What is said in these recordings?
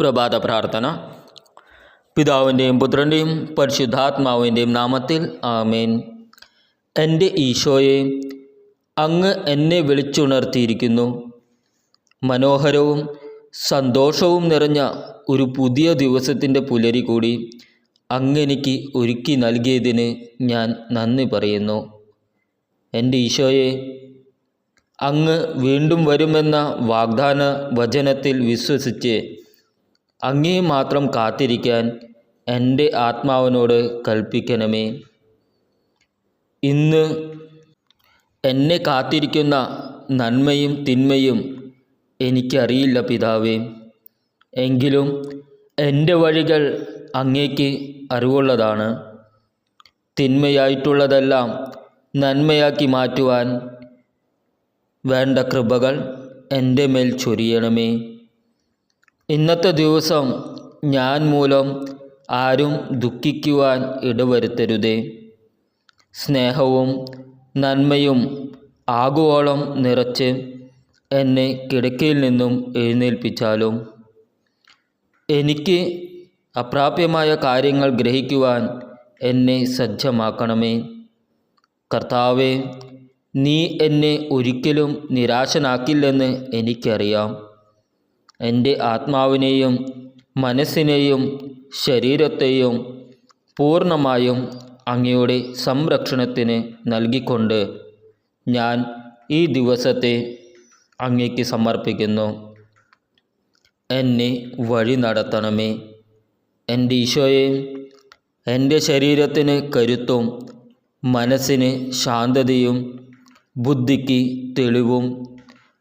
പ്രഭാത പ്രാർത്ഥന. പിതാവിന്റെയും പുത്രന്റെയും പരിശുദ്ധാത്മാവിന്റെയും നാമത്തിൽ ആമേൻ. എന്റെ ഈശോയെ അങ്ങ് എന്നെ വിളിച്ചുണർത്തിയിരിക്കുന്നു. മനോഹരവും സന്തോഷവും നിറഞ്ഞ ഒരു പുതിയ ദിവസത്തിന്റെ പുലരി കൂടി അങ്ങെനിക്ക് ഒരുക്കി നൽകിയതിന് ഞാൻ നന്ദി പറയുന്നു. എന്റെ ഈശോയെ അങ്ങ് വീണ്ടും വരുമെന്ന വാഗ്ദാന വചനത്തിൽ വിശ്വസിച്ച് അങ്ങേ മാത്രം കാത്തിരിക്കാൻ എന്റെ ആത്മാവിനോട് കൽപ്പിക്കണമേ. ഇന്ന് എന്നെ കാത്തിരിക്കുന്ന നന്മയും തിന്മയും എനിക്കറിയില്ല പിതാവേ. എങ്കിലും എന്റെ വഴികൾ അങ്ങേക്ക് അറിവുള്ളതാണ്. തിന്മയായിട്ടുള്ളതെല്ലാം നന്മയാക്കി മാറ്റുവാൻ വേണ്ട കൃപകൾ എന്റെ മേൽ ചൊരിയണമേ. ഇന്നത്തെ ദിവസം ഞാൻ മൂലം ആരും ദുഃഖിക്കുവാൻ ഇടവരുത്തരുതേ. സ്നേഹവും നന്മയും ആഗോളം നിറച്ച് എന്നെ കിടക്കയിൽ നിന്നും എഴുന്നേൽപ്പിച്ചാലും. എനിക്ക് അപ്രാപ്യമായ കാര്യങ്ങൾ ഗ്രഹിക്കുവാൻ എന്നെ സജ്ജമാക്കണമേ. കർത്താവെ നീ എന്നെ ഒരിക്കലും നിരാശനാക്കില്ലെന്ന് എനിക്കറിയാം. എന്റെ ആത്മാവിനെയും മനസ്സിനെയും ശരീരത്തെയും പൂർണമായും അങ്ങയുടെ സംരക്ഷണത്തിന് നൽകിക്കൊണ്ട് ഞാൻ ഈ ദിവസത്തെ അങ്ങയ്ക്ക് സമർപ്പിക്കുന്നു. എന്നെ വഴി നടത്തണമേ. എന്റെ ഈശോയെ എന്റെ ശരീരത്തിന് കരുത്തും മനസ്സിന് ശാന്തതയും ബുദ്ധിക്ക് തെളിവും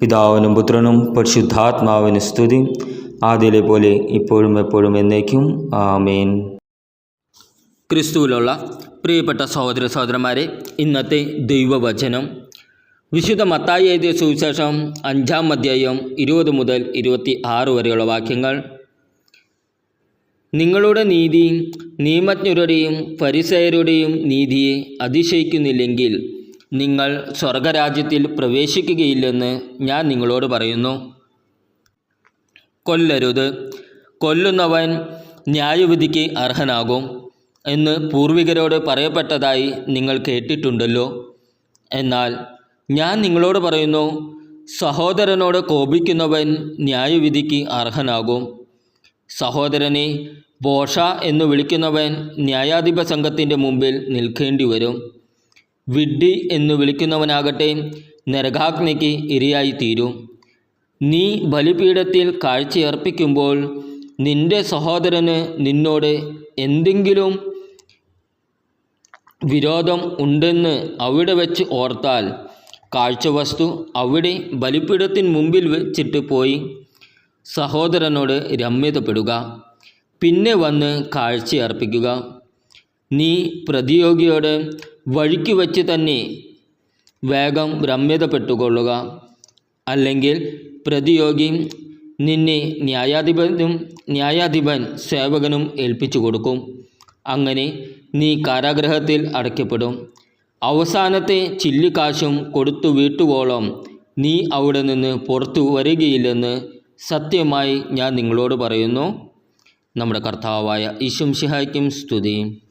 പിതാവിനും പുത്രനും പരിശുദ്ധാത്മാവിന് സ്തുതി. ആദ്യയിലെ പോലെ ഇപ്പോഴും എപ്പോഴും എന്നേക്കും. ആമേൻ. ക്രിസ്തുവിലുള്ള പ്രിയപ്പെട്ട സഹോദര സഹോദരന്മാരെ ഇന്നത്തെ ദൈവവചനം. വിശുദ്ധ മത്തായി എഴുതിയ സുവിശേഷം അഞ്ചാം അധ്യായം ഇരുപത് മുതൽ ഇരുപത്തി ആറ് വരെയുള്ള വാക്യങ്ങൾ. നിങ്ങളുടെ നീതി നിയമജ്ഞരുടെയും പരിസയരുടെയും നീതിയെ അതിശയിക്കുന്നില്ലെങ്കിൽ നിങ്ങൾ സ്വർഗരാജ്യത്തിൽ പ്രവേശിക്കുകയില്ലെന്ന് ഞാൻ നിങ്ങളോട് പറയുന്നു. കൊല്ലരുത്. കൊല്ലുന്നവൻ ന്യായവിധിക്ക് അർഹനാകും എന്ന് പൂർവികരോട് പറയപ്പെട്ടതായി നിങ്ങൾ കേട്ടിട്ടുണ്ടല്ലോ. എന്നാൽ ഞാൻ നിങ്ങളോട് പറയുന്നു സഹോദരനോട് കോപിക്കുന്നവൻ ന്യായവിധിക്ക് അർഹനാകും. സഹോദരനെ ബോഷ എന്ന് വിളിക്കുന്നവൻ ന്യായാധിപ സംഘത്തിന്റെ മുമ്പിൽ നിൽക്കേണ്ടി വരും വിഡ്ഢി എന്നു വിളിക്കുന്നവനാകട്ടെ നരകാഗ്നിക്ക് ഇരയായി തീരും നീ ബലിപീഠത്തിൽ കാഴ്ചയർപ്പിക്കുമ്പോൾ നിന്റെ സഹോദരന് നിന്നോട് എന്തെങ്കിലും വിരോധം ഉണ്ടെന്ന് അവിടെ വെച്ച് ഓർത്താൽ കാഴ്ചവസ്തു അവിടെ ബലിപീഠത്തിന് മുമ്പിൽ വെച്ചിട്ട് പോയി. സഹോദരനോട് രമ്യതപ്പെടുക. പിന്നെ വന്ന് കാഴ്ചയർപ്പിക്കുക. നീ പ്രതിയോഗിയോട് വഴിക്ക് വച്ച് തന്നെ വേഗം രമ്യതപ്പെട്ടുകൊള്ളുക. അല്ലെങ്കിൽ പ്രതിയോഗി നിന്നെ ന്യായാധിപനും ന്യായാധിപൻ സേവകനും ഏൽപ്പിച്ചു കൊടുക്കും. അങ്ങനെ നീ കാരാഗ്രഹത്തിൽ അടയ്ക്കപ്പെടും. അവസാനത്തെ ചില്ലിക്കാശും കൊടുത്തു വീട്ടുവോളം നീ അവിടെ നിന്ന് പുറത്തു വരികയില്ലെന്ന് സത്യമായി ഞാൻ നിങ്ങളോട് പറയുന്നു. നമ്മുടെ കർത്താവായ ഈശും ഷിഹായ്ക്കും സ്തുതി.